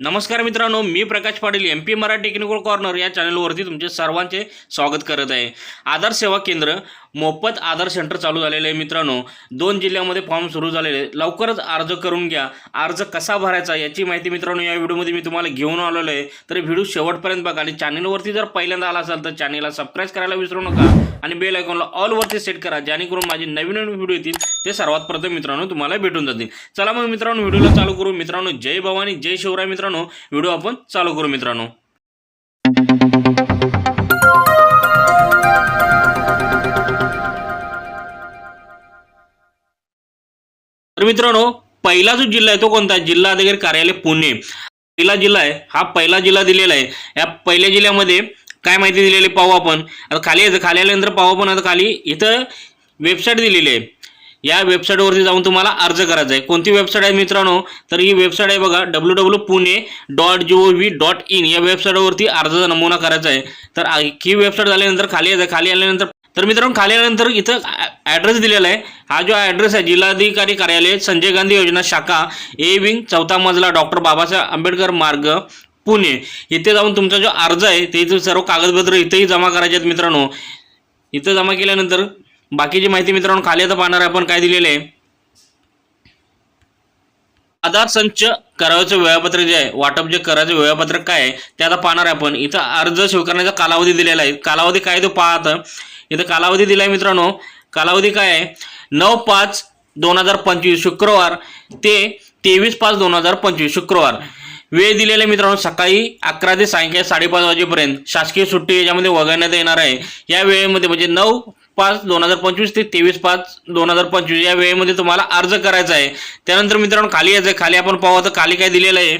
नमस्कार मित्रांनो मी Prakash Patil M P Marathi technical corner या चॅनलवरती तुमचे सर्वांचे स्वागत करत आहे. आधार सेवा केंद्र मोफत आधार सेंटर चालू झालेले आहे मित्रांनो. दोन जिल्ह्यामध्ये फॉर्म सुरू झालेले लवकरच अर्ज करून घ्या. अर्ज कसा भरायचा याची माहिती मित्रांनो या व्हिडिओमध्ये मी तुम्हाला घेऊन आलेलो आहे. तर व्हिडिओ शेवटपर्यंत बघा आणि चॅनलवरती जर पहिल्यांदा आला असाल तर चॅनलला सबस्क्राईब करायला विसरू नका आणि बेल आयकॉनला ऑलवरती सेट करा जेणेकरून माझे नवीन नवीन व्हिडिओ येतील. ते सर्वात प्रथम मित्रांनो तुम्हाला भेटून जातील. चला मग मित्रांनो व्हिडिओला चालू करू. मित्रांनो जय भवानी जय शिवराय मित्रांनो. व्हिडिओ आपण चालू करू मित्रांनो. तर मित्रांनो पहिला जो जिल्हा आहे तो कोणता? आहे जिल्हा अधिकारी कार्यालय पुणे. पहिला जिल्हा आहे हा पहिला जिल्हा दिलेला आहे. या पहिल्या जिल्ह्यामध्ये काय माहिती दिलेली आहे पाहू आपण. आता खाली यायचं खाली आल्यानंतर पाहू आपण. आता खाली इथं वेबसाईट दिलेली आहे. या वेबसाईटवरती जाऊन तुम्हाला अर्ज करायचा आहे. कोणती वेबसाईट आहे मित्रांनो? तर ही वेबसाईट आहे बघा W W Pune dot G O V dot in या वेबसाईटवरती अर्जाचा नमुना करायचा आहे. तर ही वेबसाईट झाल्यानंतर खाली यायचं खाली आल्यानंतर तर मित्रांनो खाली इथं ॲड्रेस दिलेला आहे. हा जो ॲड्रेस आहे जिल्हाधिकारी कार्यालय संजय गांधी योजना शाखा ए विंग चौथा मजला डॉक्टर बाबासाहेब आंबेडकर मार्ग पुणे. इथे जाऊन तुमचा जो अर्ज आहे ते सर्व कागदपत्र इथेही जमा करायचे आहेत मित्रांनो. इथं जमा केल्यानंतर बाकीची माहिती मित्रांनो खाली आता पाहणार आहे आपण काय दिलेलं आहे. आधार संच करायचं वेळापत्रक जे आहे वाटप जे करायचं वेळापत्रक काय आहे ते आता पाहणार आहे आपण. इथं अर्ज स्वीकारण्याचा कालावधी दिलेला आहे. कालावधी काय तो पाहत. इथं कालावधी दिला आहे मित्रांनो. कालावधी काय आहे? नऊ पाच दोन हजार पंचवीस शुक्रवार ते तेवीस पाच दोन हजार पंचवीस शुक्रवार. वेळ दिलेला मित्रांनो सकाळी अकरा ते सायंकाळी साडेपाच वाजेपर्यंत. शासकीय सुट्टी याच्यामध्ये वगळण्यात येणार आहे. या वेळेमध्ये म्हणजे नऊ पाच दोन हजार पंचवीस ते तेवीस पाच दोन हजार पंचवीस या वेळेमध्ये तुम्हाला अर्ज करायचा आहे. त्यानंतर मित्रांनो खाली यायचं आहे. खाली आपण पाहू तर खाली काय दिलेलं आहे.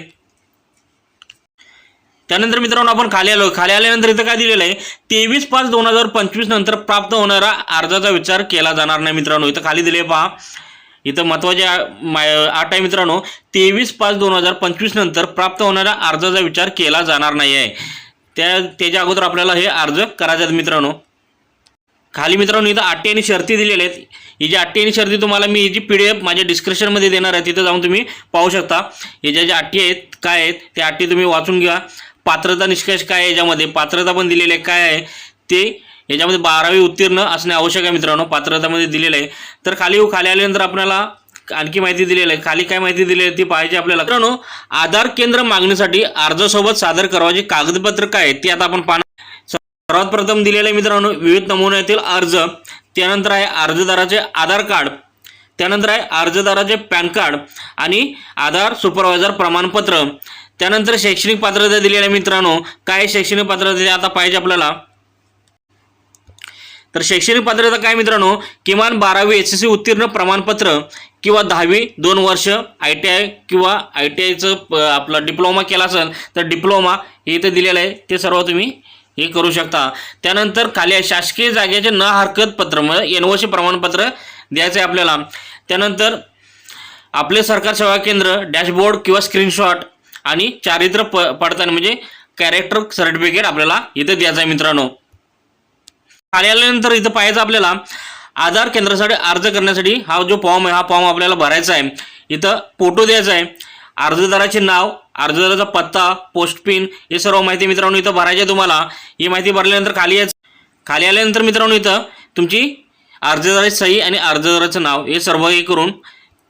त्यानंतर मित्रांनो आपण खाली आलो. खाली आल्यानंतर इथं काय दिलेलं आहे? तेवीस पाच दोन हजार पंचवीस नंतर प्राप्त होणारा अर्जाचा विचार केला जाणार नाही मित्रांनो. इथं खाली दिले पहा. इथं महत्त्वाचे आठ आहे मित्रांनो. तेवीस पाच दोन हजार पंचवीस नंतर प्राप्त होणाऱ्या अर्जाचा विचार केला जाणार नाही आहे. त्या त्याच्या अगोदर आपल्याला हे अर्ज करायचे आहेत मित्रांनो. खाली मित्रांनो इथं अटी आणि शर्ती दिलेल्या आहेत. ही जी अटी आणि शर्ती तुम्हाला मी ही जी पी डी एफ माझ्या डिस्क्रिप्शनमध्ये देणार आहे तिथं जाऊन तुम्ही पाहू शकता. हे ज्या ज्या अटी आहेत काय आहेत त्या अटी तुम्ही वाचून घ्या. पात्रता निष्कर्ष काय आहे याच्यामध्ये? पात्रता पण दिलेली आहे. काय आहे? ते याच्यामध्ये बारावी उत्तीर्ण असणे आवश्यक आहे मित्रांनो. पात्रतामध्ये दिलेलं आहे. तर खाली खाली आल्यानंतर आपल्याला आणखी माहिती दिलेली आहे. खाली काय माहिती दिली आहे ती पाहिजे आपल्याला. मित्रांनो आधार केंद्र मागणीसाठी अर्जासोबत सादर करावाचे कागदपत्र काय आहे ते आता आपण पाहणार. सर्वात प्रथम दिलेलं आहे मित्रांनो विविध नमुन्यातील अर्ज. त्यानंतर आहे अर्जदाराचे आधार कार्ड. त्यानंतर आहे अर्जदाराचे पॅन कार्ड आणि आधार सुपरवायझर प्रमाणपत्र. त्यानंतर शैक्षणिक पात्रता दिलेल्या आहे मित्रांनो. काय शैक्षणिक पात्रता आता पाहिजे आपल्याला. तर शैक्षणिक पात्रता काय मित्रांनो? किमान बारावी एस एस सी उत्तीर्ण प्रमाणपत्र किंवा दहावी दोन वर्ष आय टी आय किंवा आय टी आयचं आपला डिप्लोमा केला असेल तर डिप्लोमा हे इथं दिलेलं आहे. ते सर्व तुम्ही हे करू शकता. त्यानंतर खाली शासकीय जागेचे न हरकत पत्र म्हणजे एन ओ प्रमाणपत्र द्यायचं आहे आपल्याला. त्यानंतर आपले सरकार सेवा केंद्र डॅशबोर्ड किंवा स्क्रीनशॉट आणि चारित्र्य प पडताना म्हणजे कॅरेक्टर सर्टिफिकेट आपल्याला इथं द्यायचं आहे मित्रांनो. खाली आल्यानंतर इथं पाहायचं आपल्याला आधार केंद्रासाठी अर्ज करण्यासाठी हा जो फॉर्म आहे हा फॉर्म आपल्याला भरायचा आहे. इथं फोटो द्यायचा आहे. अर्जदाराचे नाव अर्जदाराचा पत्ता पोस्ट पिन हे सर्व माहिती मित्रांनो इथं भरायची आहे तुम्हाला. ही माहिती भरल्यानंतर खाली यायचं. खाली आल्यानंतर मित्रांनो इथं तुमची अर्जदाराची सही आणि अर्जदाराचं नाव हे सर्व हे करून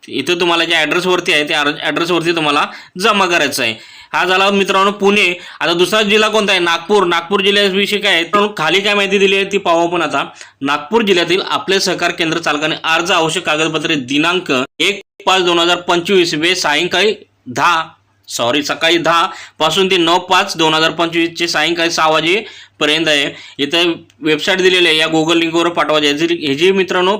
इथं तुम्हाला जे ॲड्रेसवरती आहे त्या ॲड्रेसवरती तुम्हाला जमा करायचं आहे. हा झाला मित्रांनो पुणे. आता दुसरा जिल्हा कोणता आहे? नागपूर. नागपूर जिल्ह्याविषयी काय आहे? खाली काय माहिती दिली आहे ती पाहू आपण आता. नागपूर जिल्ह्यातील आपले सहकार केंद्र चालकाने अर्ज आवश्यक कागदपत्रे दिनांक एक पाच दोन हजार पंचवीस वे सायंकाळी दहा सॉरी सकाळी दहा पासून ते नऊ पाच दोन हजार पंचवीसचे सायंकाळी सहा वाजे पर्यंत आहे. इथं वेबसाईट दिलेली आहे. या गुगल लिंकवर पाठवायची जरी हे जी मित्रांनो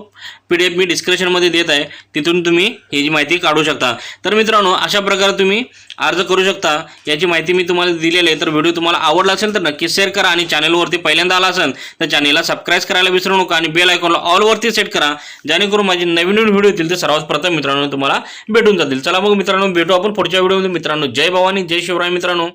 पी डी एफ मी डिस्क्रिप्शनमध्ये देत आहे तिथून तुम्ही ह्याची माहिती काढू शकता. तर मित्रांनो अशा प्रकारे तुम्ही अर्ज करू शकता. याची माहिती मी तुम्हाला दिलेली आहे. तर व्हिडिओ तुम्हाला आवडला असेल तर नक्की शेअर करा आणि चॅनलवरती पहिल्यांदा आला असेल तर चॅनलला सबस्क्राईब करायला विसरू नका आणि बेल आयकॉनला ऑलवरती सेट करा. जेणेकरून माझे नवीन नवीन व्हिडिओ येतील ते सर्वात प्रथम मित्रांनो तुम्हाला भेटून जातील. चला मग मित्रांनो भेटू आपण पुढच्या व्हिडिओमध्ये मित्रांनो जय भवानी जय शिवराय मित्रांनो.